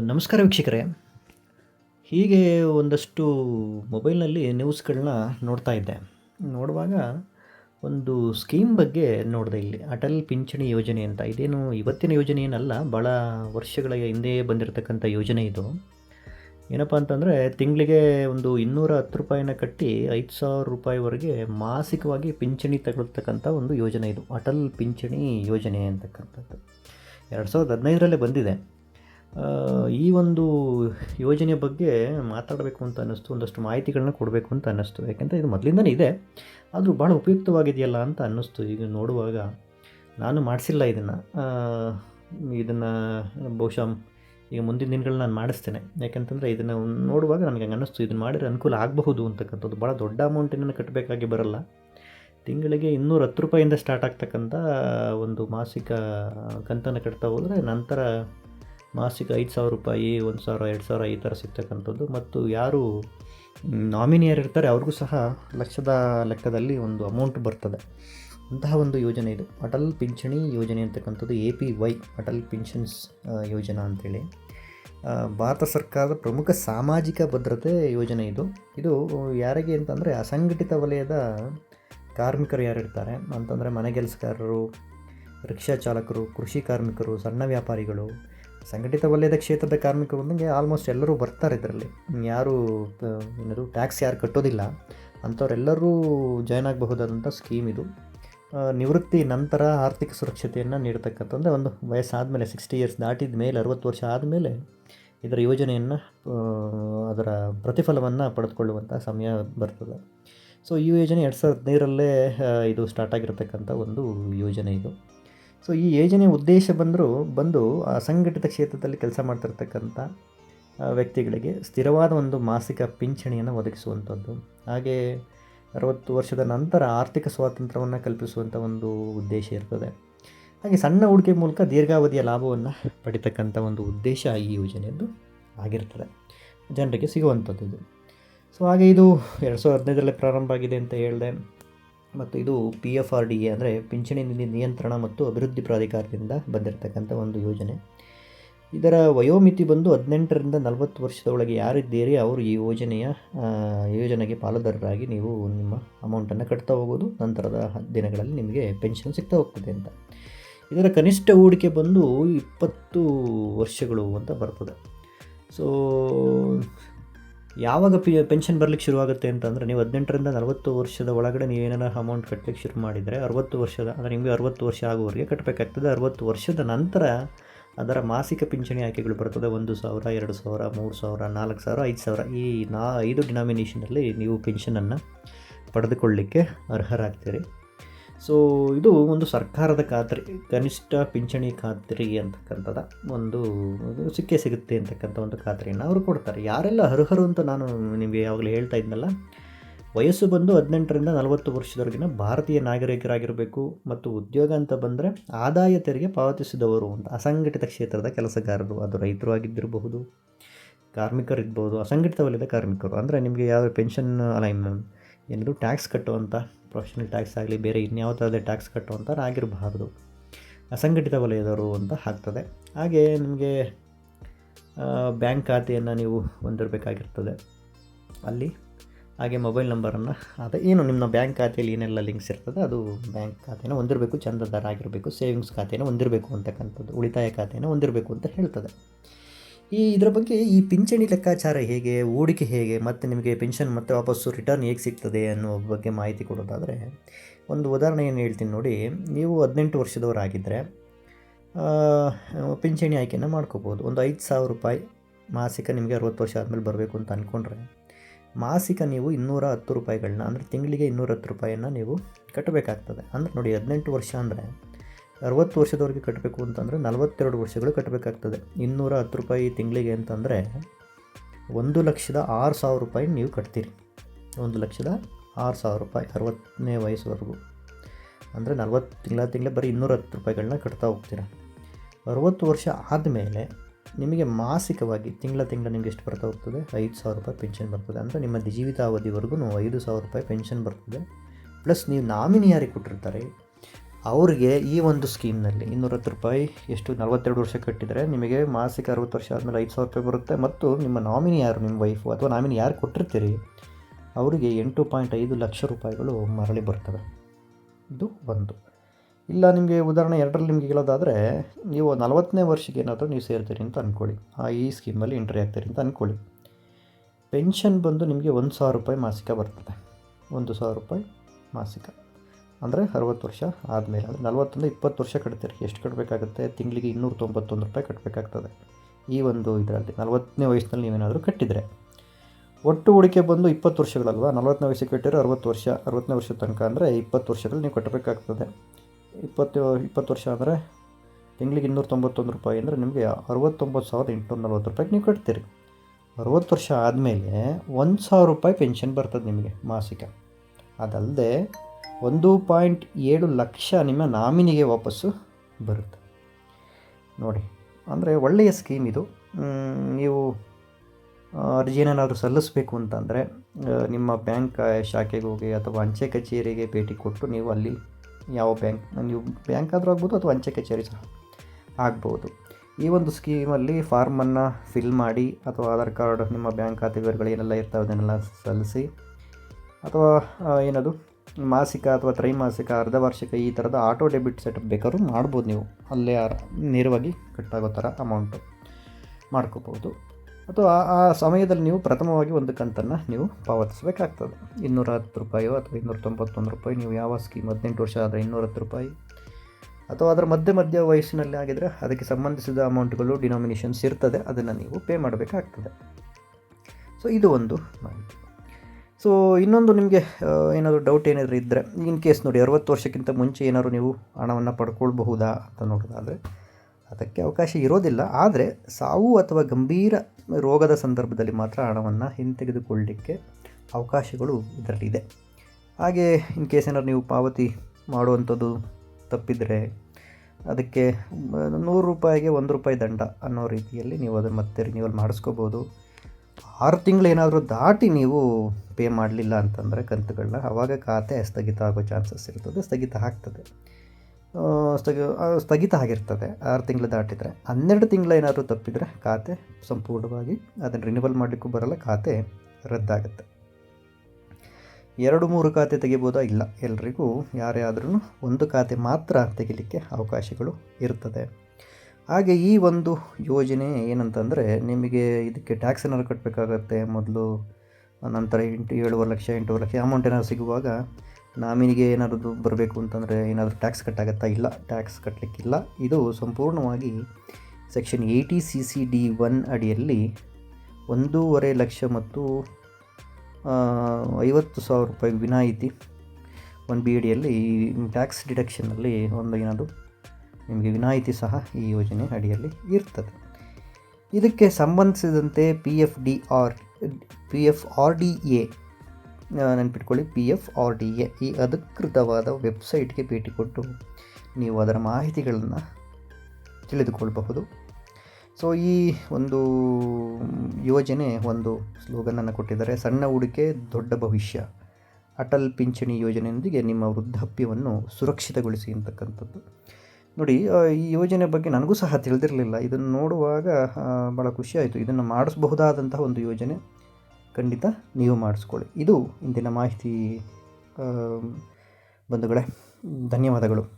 ನಮಸ್ಕಾರ ವೀಕ್ಷಕರೇ. ಹೀಗೆ ಒಂದಷ್ಟು ಮೊಬೈಲ್ನಲ್ಲಿ ನ್ಯೂಸ್ಗಳನ್ನ ನೋಡ್ತಾ ಇದ್ದೆ. ನೋಡುವಾಗ ಒಂದು ಸ್ಕೀಮ್ ಬಗ್ಗೆ ನೋಡಿದೆ ಇಲ್ಲಿ. ಅಟಲ್ ಪಿಂಚಣಿ ಯೋಜನೆ ಅಂತ. ಇದೇನು ಇವತ್ತಿನ ಯೋಜನೆ ಏನಲ್ಲ ಭಾಳ ವರ್ಷಗಳ ಹಿಂದೆ ಬಂದಿರತಕ್ಕಂಥ ಯೋಜನೆ ಇದು. ಏನಪ್ಪ ಅಂತಂದರೆ, ತಿಂಗಳಿಗೆ ಒಂದು ಇನ್ನೂರ ಹತ್ತು ರೂಪಾಯಿನ ಕಟ್ಟಿ ಐದು ಸಾವಿರ ರೂಪಾಯಿವರೆಗೆ ಮಾಸಿಕವಾಗಿ ಪಿಂಚಣಿ ತಗೊಳ್ತಕ್ಕಂಥ ಒಂದು ಯೋಜನೆ ಇದು. ಅಟಲ್ ಪಿಂಚಣಿ ಯೋಜನೆ ಅಂತಕ್ಕಂಥದ್ದು. ಎರಡು ಸಾವಿರದ ಹದಿನೈದರಲ್ಲೇ ಬಂದಿದೆ. ಈ ಒಂದು ಯೋಜನೆ ಬಗ್ಗೆ ಮಾತಾಡಬೇಕು ಅಂತ ಅನ್ನಿಸ್ತು, ಒಂದಷ್ಟು ಮಾಹಿತಿಗಳನ್ನ ಕೊಡಬೇಕು ಅಂತ ಅನ್ನಿಸ್ತು. ಯಾಕೆಂದರೆ ಇದು ಮೊದಲಿಂದನೇ ಇದೆ, ಆದರೂ ಭಾಳ ಉಪಯುಕ್ತವಾಗಿದೆಯಲ್ಲ ಅಂತ ಅನ್ನಿಸ್ತು. ಈಗ ನೋಡುವಾಗ ನಾನು ಮಾಡಿಸಿಲ್ಲ ಇದನ್ನು. ಇದನ್ನು ಬಹುಶಃ ಈಗ ಮುಂದಿನ ದಿನಗಳನ್ನ ನಾನು ಮಾಡಿಸ್ತೇನೆ. ಯಾಕಂತಂದರೆ ಇದನ್ನು ನೋಡುವಾಗ ನನಗೆ ಹಂಗೆ ಅನ್ನಿಸ್ತು. ಇದನ್ನು ಮಾಡಿದರೆ ಅನುಕೂಲ ಆಗಬಹುದು ಅಂತಕ್ಕಂಥದ್ದು. ಭಾಳ ದೊಡ್ಡ ಅಮೌಂಟಿನ ಕಟ್ಟಬೇಕಾಗಿ ಬರಲ್ಲ. ತಿಂಗಳಿಗೆ ಇನ್ನೂರ ಹತ್ತು ರೂಪಾಯಿಂದ ಸ್ಟಾರ್ಟ್ ಆಗ್ತಕ್ಕಂಥ ಒಂದು ಮಾಸಿಕ ಕಂತನ್ನು ಕಟ್ತಾ ಹೋದರೆ ನಂತರ ಮಾಸಿಕ ಐದು ಸಾವಿರ ರೂಪಾಯಿ, ಒಂದು ಸಾವಿರ, ಎರಡು ಸಾವಿರ ಈ ಥರ ಸಿಗ್ತಕ್ಕಂಥದ್ದು. ಮತ್ತು ಯಾರು ನಾಮಿನಿಯರ್ ಇರ್ತಾರೆ, ಅವ್ರಿಗೂ ಸಹ ಲಕ್ಷದ ಲೆಕ್ಕದಲ್ಲಿ ಒಂದು ಅಮೌಂಟ್ ಬರ್ತದೆ. ಅಂತಹ ಒಂದು ಯೋಜನೆ ಇದು. ಅಟಲ್ ಪಿಂಚಣಿ ಯೋಜನೆ ಅಂತಕ್ಕಂಥದ್ದು A P Y, Atal pensions ಯೋಜನಾ ಅಂತೇಳಿ. ಭಾರತ ಸರ್ಕಾರದ ಪ್ರಮುಖ ಸಾಮಾಜಿಕ ಭದ್ರತೆ ಯೋಜನೆ ಇದು. ಇದು ಯಾರಿಗೆ ಅಂತಂದರೆ ಅಸಂಘಟಿತ ವಲಯದ ಕಾರ್ಮಿಕರು ಯಾರಿರ್ತಾರೆ ಅಂತಂದರೆ ಮನೆಗೆಲಸಗಾರರು ರಿಕ್ಷಾ ಚಾಲಕರು, ಕೃಷಿ ಕಾರ್ಮಿಕರು, ಸಣ್ಣ ವ್ಯಾಪಾರಿಗಳು ಸಂಘಟಿತ ವಲಯದ ಕ್ಷೇತ್ರದ ಕಾರ್ಮಿಕರು ಬಂದಂಗೆ ಆಲ್ಮೋಸ್ಟ್ ಎಲ್ಲರೂ ಬರ್ತಾರೆ ಇದರಲ್ಲಿ. ಯಾರು ಏನದು ಟ್ಯಾಕ್ಸ್ ಯಾರು ಕಟ್ಟೋದಿಲ್ಲ. ಅಂಥವರೆಲ್ಲರೂ ಜಾಯ್ನ್ ಆಗಬಹುದಾದಂಥ ಸ್ಕೀಮ್ ಇದು. ನಿವೃತ್ತಿ ನಂತರ ಆರ್ಥಿಕ ಸುರಕ್ಷತೆಯನ್ನು ನೀಡತಕ್ಕಂಥ ಅಂದರೆ ಒಂದು ವಯಸ್ಸಾದಮೇಲೆ ಸಿಕ್ಸ್ಟಿ ಇಯರ್ಸ್ ದಾಟಿದ ಮೇಲೆ, ಅರುವತ್ತು ವರ್ಷ ಆದಮೇಲೆ ಇದರ ಯೋಜನೆಯನ್ನು ಅದರ ಪ್ರತಿಫಲವನ್ನು ಪಡೆದುಕೊಳ್ಳುವಂಥ ಸಮಯ ಬರ್ತದೆ. ಸೊ ಈ ಯೋಜನೆ ಎರಡು ಸಾವಿರದ ಹದಿನೈದರಲ್ಲೇ ಇದು ಸ್ಟಾರ್ಟ್ ಆಗಿರತಕ್ಕಂಥ ಒಂದು ಯೋಜನೆ ಇದು. ಸೊ ಈ ಯೋಜನೆಯ ಉದ್ದೇಶ ಬಂದರೂ ಬಂದು ಅಸಂಘಟಿತ ಕ್ಷೇತ್ರದಲ್ಲಿ ಕೆಲಸ ಮಾಡ್ತಿರ್ತಕ್ಕಂಥ ವ್ಯಕ್ತಿಗಳಿಗೆ ಸ್ಥಿರವಾದ ಒಂದು ಮಾಸಿಕ ಪಿಂಚಣಿಯನ್ನು ಒದಗಿಸುವಂಥದ್ದು. ಹಾಗೆ ಅರವತ್ತು ವರ್ಷದ ನಂತರ ಆರ್ಥಿಕ ಸ್ವಾತಂತ್ರ್ಯವನ್ನು ಕಲ್ಪಿಸುವಂಥ ಒಂದು ಉದ್ದೇಶ ಇರ್ತದೆ. ಹಾಗೆ ಸಣ್ಣ ಹೂಡಿಕೆ ಮೂಲಕ ದೀರ್ಘಾವಧಿಯ ಲಾಭವನ್ನು ಪಡಿತಕ್ಕಂಥ ಒಂದು ಉದ್ದೇಶ ಈ ಯೋಜನೆಯದ್ದು ಆಗಿರ್ತದೆ. ಜನರಿಗೆ ಸಿಗುವಂಥದ್ದು ಇದು. ಸೊ ಹಾಗೆ ಇದು ಎರಡು ಸಾವಿರದ ಹದಿನೈದರಲ್ಲಿ ಪ್ರಾರಂಭ ಆಗಿದೆ ಅಂತ ಹೇಳಿದೆ. ಮತ್ತು ಇದು P F R D A ಅಂದರೆ ಪಿಂಚಣಿ ನಿಧಿ ನಿಯಂತ್ರಣ ಮತ್ತು ಅಭಿವೃದ್ಧಿ ಪ್ರಾಧಿಕಾರದಿಂದ ಬಂದಿರತಕ್ಕಂಥ ಒಂದು ಯೋಜನೆ. ಇದರ ವಯೋಮಿತಿ ಬಂದು ಹದಿನೆಂಟರಿಂದ ನಲವತ್ತು ವರ್ಷದ ಒಳಗೆ ಯಾರಿದ್ದೀರಿ, ಅವರು ಈ ಯೋಜನೆಯ ಯೋಜನೆಗೆ ಪಾಲುದಾರರಾಗಿ ನೀವು ನಿಮ್ಮ ಅಮೌಂಟನ್ನು ಕಟ್ತಾ ಹೋಗೋದು, ನಂತರದ ದಿನಗಳಲ್ಲಿ ನಿಮಗೆ ಪೆನ್ಷನ್ ಸಿಗ್ತಾ ಹೋಗ್ತದೆ ಅಂತ. ಇದರ ಕನಿಷ್ಠ ಹೂಡಿಕೆ ಬಂದು ಇಪ್ಪತ್ತು ವರ್ಷಗಳು ಅಂತ ಬರ್ತದೆ. ಸೊ ಯಾವಾಗ ಪಿ ಪೆನ್ಷನ್ ಬರಲಿಕ್ಕೆ ಶುರುವಾಗುತ್ತೆ ಅಂತಂದರೆ ನೀವು ಹದಿನೆಂಟರಿಂದ ನಲವತ್ತು ವರ್ಷದ ಒಳಗಡೆ ನೀವು ಏನಾರ ಅಮೌಂಟ್ ಕಟ್ಟಲಿಕ್ಕೆ ಶುರು ಮಾಡಿದರೆ ಅರವತ್ತು ವರ್ಷದ, ಅಂದರೆ ನಿಮಗೆ ಅರವತ್ತು ವರ್ಷ ಆಗುವವರೆಗೆ ಕಟ್ಟಬೇಕಾಗ್ತದೆ ಅರವತ್ತು ವರ್ಷದ ನಂತರ ಅದರ ಮಾಸಿಕ ಪಿಂಚಣಿ ಆಯ್ಕೆಗಳು ಬರ್ತದೆ. ಒಂದು ಸಾವಿರ, ಎರಡು ಸಾವಿರ, ಮೂರು ಸಾವಿರ, ನಾಲ್ಕು ಸಾವಿರ, ಐದು ಸಾವಿರ. ಈ ನಾ ಐದು ಡಿನಾಮಿನೇಷನಲ್ಲಿ ನೀವು ಪೆನ್ಷನನ್ನು ಪಡೆದುಕೊಳ್ಳಲಿಕ್ಕೆ ಅರ್ಹರಾಗ್ತೀರಿ. ಸೊ ಇದು ಒಂದು ಸರ್ಕಾರದ ಖಾತ್ರಿ, ಕನಿಷ್ಠ ಪಿಂಚಣಿ ಖಾತ್ರಿ ಅಂತಕ್ಕಂಥದ ಒಂದು ಸಿಕ್ಕೇ ಸಿಗುತ್ತೆ ಅಂತಕ್ಕಂಥ ಒಂದು ಖಾತ್ರಿಯನ್ನು ಅವರು ಕೊಡ್ತಾರೆ. ಯಾರೆಲ್ಲ ಅರ್ಹರು ಅಂತ ನಾನು ನಿಮಗೆ ಯಾವಾಗಲೂ ಹೇಳ್ತಾ ಇದ್ನಲ್ಲ, ವಯಸ್ಸು ಬಂದು ಹದಿನೆಂಟರಿಂದ ನಲವತ್ತು ವರ್ಷದವರೆಗಿನ ಭಾರತೀಯ ನಾಗರಿಕರಾಗಿರಬೇಕು ಮತ್ತು ಉದ್ಯೋಗ ಅಂತ ಬಂದರೆ ಆದಾಯ ತೆರಿಗೆ ಪಾವತಿಸಿದವರು ಅಂತ, ಅಸಂಘಟಿತ ಕ್ಷೇತ್ರದ ಕೆಲಸಗಾರರು, ಅದು ರೈತರು ಆಗಿದ್ದಿರಬಹುದು, ಕಾರ್ಮಿಕರಿರ್ಬೋದು ಅಸಂಘಟಿತ ವಲಯದ ಕಾರ್ಮಿಕರು. ಅಂದರೆ ನಿಮಗೆ ಯಾವ ಪೆನ್ಷನ್ ಅಲ್ಲ ಏನಿದು ಟ್ಯಾಕ್ಸ್ ಕಟ್ಟುವಂಥ ಪ್ರೊಫೆಷನಲ್ ಟ್ಯಾಕ್ಸ್ ಆಗಲಿ ಬೇರೆ ಇನ್ಯಾವ ಥರದ ಟ್ಯಾಕ್ಸ್ ಕಟ್ಟುವಂಥವ್ರು ಆಗಿರಬಾರ್ದು ಅಸಂಘಟಿತ ವಲಯದವರು ಅಂತ ಆಗ್ತದೆ. ಹಾಗೆ ನಿಮಗೆ ಬ್ಯಾಂಕ್ ಖಾತೆಯನ್ನು ನೀವು ಹೊಂದಿರಬೇಕಾಗಿರ್ತದೆ. ಅಲ್ಲಿ ಹಾಗೆ ಮೊಬೈಲ್ ನಂಬರನ್ನು ಅದೇ ಏನು ನಿಮ್ಮ ಬ್ಯಾಂಕ್ ಖಾತೆಯಲ್ಲಿ ಏನೆಲ್ಲ ಲಿಂಕ್ಸ್ ಇರ್ತದೆ ಅದು ಬ್ಯಾಂಕ್ ಖಾತೆನ ಹೊಂದಿರಬೇಕು, ಚಂದದಾರ ಆಗಿರಬೇಕು ಸೇವಿಂಗ್ಸ್ ಖಾತೆನ ಹೊಂದಿರಬೇಕು ಅಂತಕ್ಕಂಥದ್ದು, ಉಳಿತಾಯ ಖಾತೆನ ಹೊಂದಿರಬೇಕು ಅಂತ ಹೇಳ್ತದೆ. ಈ ಇದರ ಬಗ್ಗೆ ಈ ಪಿಂಚಣಿ ಲೆಕ್ಕಾಚಾರ ಹೇಗೆ, ಹೂಡಿಕೆ ಹೇಗೆ, ಮತ್ತು ನಿಮಗೆ ಪೆನ್ಷನ್ ಮತ್ತೆ ವಾಪಸ್ಸು ರಿಟರ್ನ್ ಹೇಗೆ ಸಿಗ್ತದೆ ಅನ್ನೋ ಬಗ್ಗೆ ಮಾಹಿತಿ ಕೊಡೋದಾದರೆ, ಒಂದು ಉದಾಹರಣೆ ಏನು ಹೇಳ್ತೀನಿ ನೋಡಿ. ನೀವು ಹದಿನೆಂಟು ವರ್ಷದವರಾಗಿದ್ದರೆ ಪಿಂಚಣಿ ಆಯ್ಕೆಯನ್ನು ಮಾಡ್ಕೋಬೋದು. ಒಂದು ಐದು ಸಾವಿರ ರೂಪಾಯಿ ಮಾಸಿಕ ನಿಮಗೆ ಅರುವತ್ತು ವರ್ಷ ಆದಮೇಲೆ ಬರಬೇಕು ಅಂತ ಅಂದ್ಕೊಂಡ್ರೆ ಮಾಸಿಕ ನೀವು ಇನ್ನೂರ ಹತ್ತು ರೂಪಾಯಿಗಳನ್ನ, ಅಂದರೆ ತಿಂಗಳಿಗೆ ಇನ್ನೂರ ಹತ್ತು ರೂಪಾಯಿಯನ್ನು ನೀವು ಕಟ್ಟಬೇಕಾಗ್ತದೆ. ಅಂದರೆ ನೋಡಿ, ಹದಿನೆಂಟು ವರ್ಷ ಅಂದರೆ ಅರುವತ್ತು ವರ್ಷದವರೆಗೆ ಕಟ್ಟಬೇಕು ಅಂತಂದರೆ ನಲವತ್ತೆರಡು ವರ್ಷಗಳು ಕಟ್ಟಬೇಕಾಗ್ತದೆ. ಇನ್ನೂರ ಹತ್ತು ರೂಪಾಯಿ ತಿಂಗಳಿಗೆ ಅಂತಂದರೆ ಒಂದು ಲಕ್ಷದ ಆರು ಸಾವಿರ ರೂಪಾಯಿ ನೀವು ಕಟ್ತೀರಿ. ಒಂದು ಲಕ್ಷದ ಆರು ಸಾವಿರ ರೂಪಾಯಿ, ಅರವತ್ತನೇ ವಯಸ್ಸುವರೆಗೂ. ಅಂದರೆ ನಲವತ್ತು ತಿಂಗಳ ತಿಂಗಳ ಬರೀ ಇನ್ನೂರ ಹತ್ತು ರೂಪಾಯಿಗಳನ್ನ ಕಟ್ತಾ ಹೋಗ್ತೀರ. ಅರವತ್ತು ವರ್ಷ ಆದಮೇಲೆ ನಿಮಗೆ ಮಾಸಿಕವಾಗಿ ತಿಂಗಳ ತಿಂಗಳ ನಿಮಗೆ ಎಷ್ಟು ಬರ್ತಾ ಹೋಗ್ತದೆ? ಐದು ಸಾವಿರ ರೂಪಾಯಿ ಪೆನ್ಷನ್ ಬರ್ತದೆ. ಅಂದರೆ ನಿಮ್ಮ ಜೀವಿತಾವಧಿವರೆಗೂ ಐದು ಸಾವಿರ ರೂಪಾಯಿ ಪೆನ್ಷನ್ ಬರ್ತದೆ. ಪ್ಲಸ್ ನೀವು ನಾಮಿನಿ ಯಾರಿಗೆ ಕೊಟ್ಟಿರ್ತಾರೆ. ಅವ್ರಿಗೆ ಈ ಒಂದು ಸ್ಕೀಮ್ನಲ್ಲಿ ಇನ್ನೂರತ್ತು ರೂಪಾಯಿ, ಎಷ್ಟು, ನಲವತ್ತೆರಡು ವರ್ಷ ಕಟ್ಟಿದರೆ ನಿಮಗೆ ಮಾಸಿಕ ಅರವತ್ತು ವರ್ಷ ಆದಮೇಲೆ ಐದು ಸಾವಿರ ರೂಪಾಯಿ ಬರುತ್ತೆ. ಮತ್ತು ನಿಮ್ಮ ನಾಮಿನಿ ಯಾರು, ನಿಮ್ಮ ವೈಫು ಅಥವಾ ನಾಮಿನಿ ಯಾರು ಕೊಟ್ಟಿರ್ತೀರಿ, ಅವರಿಗೆ ಎಂಟು ಪಾಯಿಂಟ್ ಐದು ಲಕ್ಷ ರೂಪಾಯಿಗಳು ಮರಳಿ ಬರ್ತವೆ. ಇದು ಒಂದು. ಇಲ್ಲ, ನಿಮಗೆ ಉದಾಹರಣೆ ಎರಡರಲ್ಲಿ ನಿಮಗೆ ಹೇಳೋದಾದರೆ, ನೀವು ನಲವತ್ತನೇ ವರ್ಷಕ್ಕೆ ಏನಾದರೂ ನೀವು ಸೇರ್ತೀರಿ ಅಂತ ಅಂದ್ಕೊಳ್ಳಿ ಆ ಈ ಸ್ಕೀಮಲ್ಲಿ ಎಂಟ್ರಿ ಆಗ್ತೀರಿ ಅಂತ ಅಂದ್ಕೊಳ್ಳಿ ಪೆನ್ಷನ್ ಬಂದು ನಿಮಗೆ ಒಂದು ಸಾವಿರ ರೂಪಾಯಿ ಮಾಸಿಕ ಬರ್ತದೆ. ಒಂದು ಸಾವಿರ ರೂಪಾಯಿ ಮಾಸಿಕ. ಅಂದರೆ ಅರವತ್ತು ವರ್ಷ ಆದಮೇಲೆ. ಅಂದರೆ ನಲ್ವತ್ತರಿಂದ ಇಪ್ಪತ್ತು ವರ್ಷ ಕಟ್ತೀರಿ. ಎಷ್ಟು ಕಟ್ಟಬೇಕಾಗುತ್ತೆ ತಿಂಗಳಿಗೆ ಇನ್ನೂರ ತೊಂಬತ್ತೊಂದು ರೂಪಾಯಿ ಕಟ್ಟಬೇಕಾಗ್ತದೆ ಈ ಒಂದು ಇದರಲ್ಲಿ ನಲವತ್ತನೇ ವಯಸ್ಸಿನಲ್ಲಿ ನೀವೇನಾದರೂ ಕಟ್ಟಿದರೆ. ಒಟ್ಟು ಹೂಡಿಕೆ ಬಂದು ಇಪ್ಪತ್ತು ವರ್ಷಗಳಲ್ವ? ನಲ್ವತ್ತನೇ ವಯಸ್ಸಿಗೆ ಕಟ್ಟಿದ್ರೆ ಅರವತ್ತು ವರ್ಷ, ಅರವತ್ತನೇ ವರ್ಷದ ತನಕ ಅಂದರೆ ಇಪ್ಪತ್ತು ವರ್ಷಗಳು ನೀವು ಕಟ್ಟಬೇಕಾಗ್ತದೆ. ಇಪ್ಪತ್ತು ಇಪ್ಪತ್ತು ವರ್ಷ ಅಂದರೆ ತಿಂಗಳಿಗೆ ಇನ್ನೂರ ತೊಂಬತ್ತೊಂದು ರೂಪಾಯಿ ಅಂದರೆ ನಿಮಗೆ ಅರವತ್ತೊಂಬತ್ತು ಸಾವಿರದ ಎಂಟುನೂರ ನಲ್ವತ್ತು ರೂಪಾಯಿಗೆ ನೀವು ಕಟ್ತೀರಿ. ಅರವತ್ತು ವರ್ಷ ಆದಮೇಲೆ ಒಂದು ಸಾವಿರ ರೂಪಾಯಿ ಪೆನ್ಷನ್ ಬರ್ತದೆ ನಿಮಗೆ ಮಾಸಿಕ. ಅದಲ್ಲದೆ ಒಂದು ಪಾಯಿಂಟ್ ಏಳು ಲಕ್ಷ ನಿಮ್ಮ ನಾಮಿನಿಗೆ ವಾಪಸ್ಸು ಬರುತ್ತೆ. ನೋಡಿ, ಅಂದರೆ ಒಳ್ಳೆಯ ಸ್ಕೀಮ್ ಇದು. ನೀವು ಅರ್ಜಿನೇನಾದರೂ ಸಲ್ಲಿಸಬೇಕು ಅಂತಂದರೆ ನಿಮ್ಮ ಬ್ಯಾಂಕ್ ಶಾಖೆಗೆ ಹೋಗಿ ಅಥವಾ ಅಂಚೆ ಕಚೇರಿಗೆ ಭೇಟಿ ಕೊಟ್ಟು ನೀವು ಅಲ್ಲಿ ಯಾವ ಬ್ಯಾಂಕ್, ನೀವು ಬ್ಯಾಂಕ್ ಆದರೂ ಆಗ್ಬೋದು ಅಥವಾ ಅಂಚೆ ಕಚೇರಿ ಸಹ ಆಗ್ಬೋದು. ಈ ಒಂದು ಸ್ಕೀಮಲ್ಲಿ ಫಾರ್ಮನ್ನು ಫಿಲ್ ಮಾಡಿ ಅಥವಾ ಆಧಾರ್ ಕಾರ್ಡ್, ನಿಮ್ಮ ಬ್ಯಾಂಕ್ ಖಾತೆ ವಿವರಗಳು ಏನೆಲ್ಲ ಇರ್ತವೆ ಅದನ್ನೆಲ್ಲ ಸಲ್ಲಿಸಿ ಅಥವಾ ಏನದು ಮಾಸಿಕ ಅಥವಾ ತ್ರೈಮಾಸಿಕ, ಅರ್ಧ ವಾರ್ಷಿಕ ಈ ಥರದ ಆಟೋ ಡೆಬಿಟ್ ಸೆಟಪ್ ಬೇಕಾದ್ರೂ ಮಾಡ್ಬೋದು ನೀವು. ಅಲ್ಲೇ ನೇರವಾಗಿ ಕಟ್ಟಾಗೋ ಥರ ಅಮೌಂಟು ಮಾಡ್ಕೋಬೋದು ಅಥವಾ ಆ- ಸಮಯದಲ್ಲಿ ನೀವು ಪ್ರಥಮವಾಗಿ ಒಂದು ಕಂತನ್ನು ನೀವು ಪಾವತಿಸಬೇಕಾಗ್ತದೆ. ಇನ್ನೂರ ಹತ್ತು ರೂಪಾಯೋ ಅಥವಾ ಇನ್ನೂರ ತೊಂಬತ್ತೊಂದು ರೂಪಾಯಿ, ನೀವು ಯಾವ ಸ್ಕೀಮ್ ಹದಿನೆಂಟು ವರ್ಷ ಆದರೆ ಇನ್ನೂರ ಹತ್ತು ರೂಪಾಯಿ. ಅಥವಾ ಅದರ ಮಧ್ಯ ಮಧ್ಯ ವಯಸ್ಸಿನಲ್ಲಿ ಆಗಿದರೆ ಅದಕ್ಕೆ ಸಂಬಂಧಿಸಿದ ಅಮೌಂಟ್ಗಳು ಡಿನಾಮಿನೇಷನ್ಸ್ ಇರ್ತದೆ, ಅದನ್ನು ನೀವು ಪೇ ಮಾಡಬೇಕಾಗ್ತದೆ. ಸೊ ಇದು ಒಂದು ಸೊ ಇನ್ನೊಂದು ನಿಮಗೆ ಏನಾದರೂ ಡೌಟ್ ಏನಾದರೂ ಇದ್ದರೆ ಇನ್ ಕೇಸ್ ನೋಡಿ, ಅರವತ್ತು ವರ್ಷಕ್ಕಿಂತ ಮುಂಚೆ ಏನಾದರೂ ನೀವು ಹಣವನ್ನು ಪಡ್ಕೊಳ್ಬಹುದಾ ಅಂತ ನೋಡೋದಾದರೆ, ಅದಕ್ಕೆ ಅವಕಾಶ ಇರೋದಿಲ್ಲ. ಆದರೆ, ಸಾವು ಅಥವಾ ಗಂಭೀರ ರೋಗದ ಸಂದರ್ಭದಲ್ಲಿ ಮಾತ್ರ ಹಣವನ್ನು ಹಿಂತೆಗೆದುಕೊಳ್ಳಲಿಕ್ಕೆ ಅವಕಾಶಗಳು ಇದರಲ್ಲಿದೆ. ಹಾಗೆ ಇನ್ ಕೇಸ್ ಏನಾದ್ರು ನೀವು ಪಾವತಿ ಮಾಡುವಂಥದ್ದು ತಪ್ಪಿದರೆ, ಅದಕ್ಕೆ ನೂರು ರೂಪಾಯಿಗೆ ಒಂದು ರೂಪಾಯಿ ದಂಡ ಅನ್ನೋ ರೀತಿಯಲ್ಲಿ ನೀವು ಅದನ್ನು ಮತ್ತೆ ರಿನ್ಯೂವಲ್ ಮಾಡಿಸ್ಕೋಬೋದು. ಆರು ತಿಂಗಳು ಏನಾದರೂ ದಾಟಿ ನೀವು ಪೇ ಮಾಡಲಿಲ್ಲ ಅಂತಂದರೆ ಕಂತುಗಳನ್ನ ಆವಾಗ ಖಾತೆ ಸ್ಥಗಿತ ಆಗೋ ಚಾನ್ಸಸ್ ಇರ್ತದೆ, ಸ್ಥಗಿತ ಆಗ್ತದೆ. ಸ್ಥಗಿ ಸ್ಥಗಿತ ಆಗಿರ್ತದೆ ಆರು ತಿಂಗಳು ದಾಟಿದರೆ. ಹನ್ನೆರಡು ತಿಂಗಳು ಏನಾದರೂ ತಪ್ಪಿದರೆ ಖಾತೆ ಸಂಪೂರ್ಣವಾಗಿ ಅದನ್ನು ರಿನ್ಯೂವಲ್ ಮಾಡಲಿಕ್ಕೂ ಬರಲ್ಲ, ಖಾತೆ ರದ್ದಾಗುತ್ತೆ. ಎರಡು ಮೂರು ಖಾತೆ ತೆಗಿಬೋದಾ? ಇಲ್ಲ. ಎಲ್ರಿಗೂ ಯಾರೇ ಆದ್ರೂ ಒಂದು ಖಾತೆ ಮಾತ್ರ ತೆಗಿಲಿಕ್ಕೆ ಅವಕಾಶಗಳು ಇರ್ತದೆ. ಹಾಗೆ ಈ ಒಂದು ಯೋಜನೆ ಏನಂತಂದರೆ ನಿಮಗೆ ಇದಕ್ಕೆ ಟ್ಯಾಕ್ಸ್ ಏನಾದ್ರು ಕಟ್ಟಬೇಕಾಗತ್ತೆ ಮೊದಲು, ನಂತರ ಎಂಟು, ಏಳುವರೆ ಲಕ್ಷ, ಎಂಟೂವರೆ ಲಕ್ಷ ಅಮೌಂಟ್ ಏನಾದ್ರು ಸಿಗುವಾಗ ನಾಮಿನಿಗೆ ಏನಾದ್ರು ಬರಬೇಕು ಅಂತಂದರೆ ಏನಾದರೂ ಟ್ಯಾಕ್ಸ್ ಕಟ್ಟಾಗತ್ತಾ ಇಲ್ಲ? ಟ್ಯಾಕ್ಸ್ ಕಟ್ಟಲಿಕ್ಕಿಲ್ಲ ಇದು ಸಂಪೂರ್ಣವಾಗಿ section eighty C C D one ಅಡಿಯಲ್ಲಿ ಒಂದೂವರೆ ಲಕ್ಷ ಮತ್ತು ಐವತ್ತು ಸಾವಿರ ರೂಪಾಯಿ ವಿನಾಯಿತಿ, ಒಂದು ಬಿ ಡಿಯಲ್ಲಿ ಟ್ಯಾಕ್ಸ್ ಡಿಡಕ್ಷನಲ್ಲಿ ಒಂದು ಏನಾದರೂ ನಿಮಗೆ ವಿನಾಯಿತಿ ಸಹ ಈ ಯೋಜನೆ ಅಡಿಯಲ್ಲಿ ಇರ್ತದೆ. ಇದಕ್ಕೆ ಸಂಬಂಧಿಸಿದಂತೆ P F D R P F R D A ನೆನ್ಪಿಟ್ಕೊಳ್ಳಿ P F R D A ಈ ಅಧಿಕೃತವಾದ ವೆಬ್ಸೈಟ್ಗೆ ಭೇಟಿ ಕೊಟ್ಟು ನೀವು ಅದರ ಮಾಹಿತಿಗಳನ್ನು ತಿಳಿದುಕೊಳ್ಳಬಹುದು ಸೊ ಈ ಒಂದು ಯೋಜನೆ ಒಂದು ಸ್ಲೋಗನನ್ನು ಕೊಟ್ಟಿದ್ದಾರೆ, ಸಣ್ಣ ಹೂಡಿಕೆ, ದೊಡ್ಡ ಭವಿಷ್ಯ. ಅಟಲ್ ಪಿಂಚಣಿ ಯೋಜನೆಯೊಂದಿಗೆ ನಿಮ್ಮ ವೃದ್ಧಾಪ್ಯವನ್ನು ಸುರಕ್ಷಿತಗೊಳಿಸಿ ಅಂತಕ್ಕಂಥದ್ದು. ನೋಡಿ ಈ ಯೋಜನೆ ಬಗ್ಗೆ ನನಗೂ ಸಹ ತಿಳಿದಿರಲಿಲ್ಲ. ಇದನ್ನು ನೋಡುವಾಗ ಭಾಳ ಖುಷಿ ಆಯಿತು. ಇದನ್ನು ಮಾಡಿಸಬಹುದಾದಂತಹ ಒಂದು ಯೋಜನೆ. ಖಂಡಿತ ನೀವು ಮಾಡಿಸ್ಕೊಳ್ಳಿ. ಇದು ಇಂದಿನ ಮಾಹಿತಿ ಬಂಧುಗಳೇ, ಧನ್ಯವಾದಗಳು.